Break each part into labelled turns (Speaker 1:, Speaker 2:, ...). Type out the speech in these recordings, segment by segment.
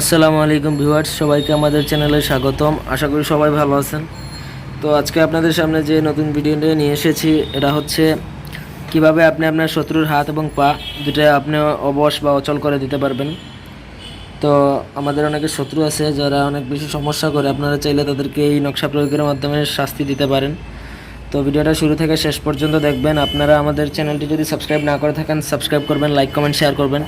Speaker 1: আসসালামু আলাইকুম ভিউয়ার্স, সবাইকে আমাদের চ্যানেলে স্বাগতম। আশা করি সবাই ভালো আছেন। তো আজকে আপনাদের সামনে যে নতুন ভিডিওটা নিয়ে এসেছি, এটা হচ্ছে কীভাবে আপনি আপনার শত্রুর হাত এবং পা দুটো আপনি অবশ বা অচল করে দিতে পারবেন। তো আমাদের অনেকে শত্রু আছে, যারা অনেক বেশি সমস্যা করে, আপনারা চাইলে তাদেরকে এই নকশা প্রয়োগের মাধ্যমে শাস্তি দিতে পারেন। তো ভিডিওটা শুরু থেকে শেষ পর্যন্ত দেখবেন। আপনারা আমাদের চ্যানেলটি যদি সাবস্ক্রাইব না করে থাকেন সাবস্ক্রাইব করবেন লাইক কমেন্ট শেয়ার করবেন।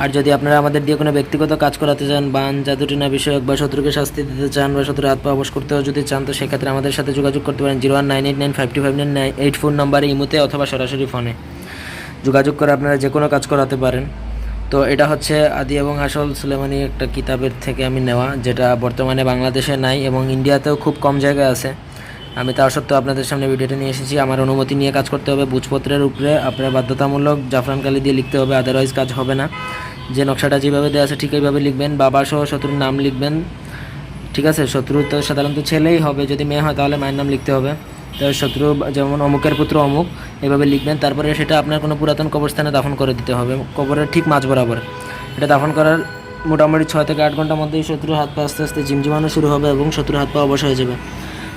Speaker 1: আর যদি আপনারা আমাদের দিয়ে কোনো ব্যক্তিগত কাজ করাতে চান, বান, জাদুটিনা বিষয়ক বা শত্রুকে শাস্তি দিতে চান বা শত্রুর হাত পা অবশ করতেও যদি চান, তো সেক্ষেত্রে আমাদের সাথে যোগাযোগ করতে পারেন zero one nine eight nine five two five nine eight four নাম্বারে ইমোতে অথবা সরাসরি ফোনে যোগাযোগ করে আপনারা যে কোনো কাজ করাতে পারেন। তো এটা হচ্ছে আদি এবং আসল সুলেমানি একটা কিতাবের থেকে আমি নেওয়া, যেটা বর্তমানে বাংলাদেশে নাই এবং ইন্ডিয়াতেও খুব কম জায়গায় আছে। আমি তা সত্ত্বেও আপনাদের সামনে ভিডিওটা নিয়ে এসেছি। আমার অনুমতি নিয়ে কাজ করতে হবে বুঝপত্রের উপরে। আপনার বাধ্যতামূলক জাফরান কালি দিয়ে লিখতে হবে আদারওয়াইজ কাজ হবে না। যে নকশাটা যেভাবে দেওয়া আছে ঠিক এইভাবে লিখবেন। বাবা সহ শত্রুর নাম লিখবেন। ঠিক আছে? শত্রু তো সাধারণত ছেলেই হবে। যদি মেয়ে হয় তাহলে মায়ের নাম লিখতে হবে। তো শত্রু যেমন অমুকের পুত্র অমুক, এভাবে লিখবেন। তারপরে সেটা আপনার কোনো পুরাতন কবরস্থানে দাফন করে দিতে হবে। কবরের ঠিক মাঝ বরাবর। এটা দাফন করার মোটামুটি ছয় থেকে আট ঘণ্টার মধ্যেই শত্রুর হাত পা আস্তে আস্তে জিমজিমানো শুরু হবে এবং শত্রুর হাত পা অবশ হয়ে যাবে।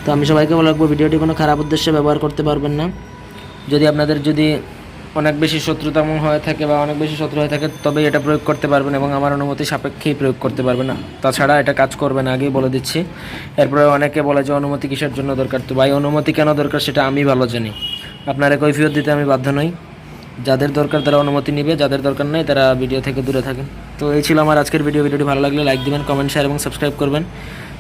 Speaker 1: তো আমি সবাইকে বলে রাখব, ভিডিওটি কোনো খারাপ উদ্দেশ্যে ব্যবহার করতে পারবেন না। যদি আপনাদের যদি অনেক বেশি শত্রুতাম হয়ে থাকে বা অনেক বেশি শত্রু হয়ে থাকে তবে এটা প্রয়োগ করতে পারবেন এবং আমার অনুমতি সাপেক্ষেই প্রয়োগ করতে পারবেন না। তাছাড়া এটা কাজ করবে না, আগেই বলে দিচ্ছি। এরপরে অনেকে বলে যে অনুমতি কিসের জন্য দরকার? তো ভাই, অনুমতি কেন দরকার সেটা আমি ভালো জানি। আপনারা কৈফিয়ত দিতে আমি বাধ্য নই। যাদের দরকার তারা অনুমতি নেবে, যাদের দরকার নেই তারা ভিডিও থেকে দূরে থাকেন। তো এই ছিল আমার আজকের ভিডিও। ভিডিওটি ভালো লাগলে লাইক দিবেন, কমেন্ট শেয়ার এবং সাবস্ক্রাইব করবেন।